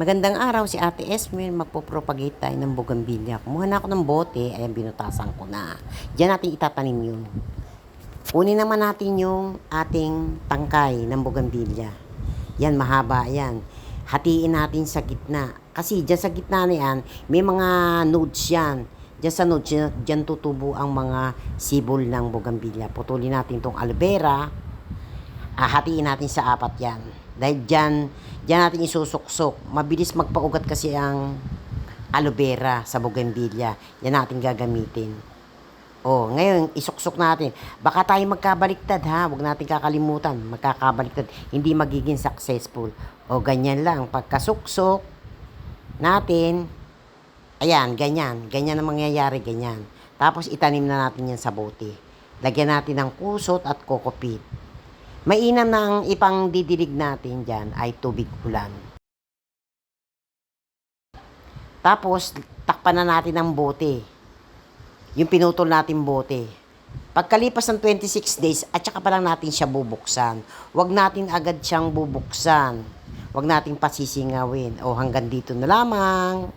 Magandang araw si Ate Esmer, magpo-propagate tayo ng bougainvillea. Kumuha na ako ng bote, ayan binutasan ko na. Diyan natin itatanim yun. Kunin naman natin yung ating tangkay ng bougainvillea. Yan, mahaba yan. Hatiin natin sa gitna. Kasi dyan sa gitna na yan, may mga nodes yan. Diyan sa nodes, dyan tutubo ang mga sibol ng bougainvillea. Putulin natin tong aloe vera. Ah, hatiin natin sa apat yan. Dahil dyan, dyan natin isusuksok. Mabilis magpaugat kasi ang aloe vera sa bougainvillea. Yan natin gagamitin. Oh, ngayon, isuksok natin. Baka tayo magkabaliktad ha. Huwag natin kakalimutan. Magkakabaliktad. Hindi magiging successful. O, ganyan lang. Pagkasuksok natin, ayan, ganyan. Ganyan ang mangyayari, ganyan. Tapos, itanim na natin yan sa bote. Lagyan natin ng kusot at kokopit. Mainam na ang ipang didilig natin dyan ay tubig ulan. Tapos, takpan na natin ang bote. Yung pinutol natin bote. Pagkalipas ng 26 days, at saka pa lang natin siya bubuksan. Huwag natin agad siyang bubuksan. Huwag natin pasisingawin. O hanggang dito na lamang.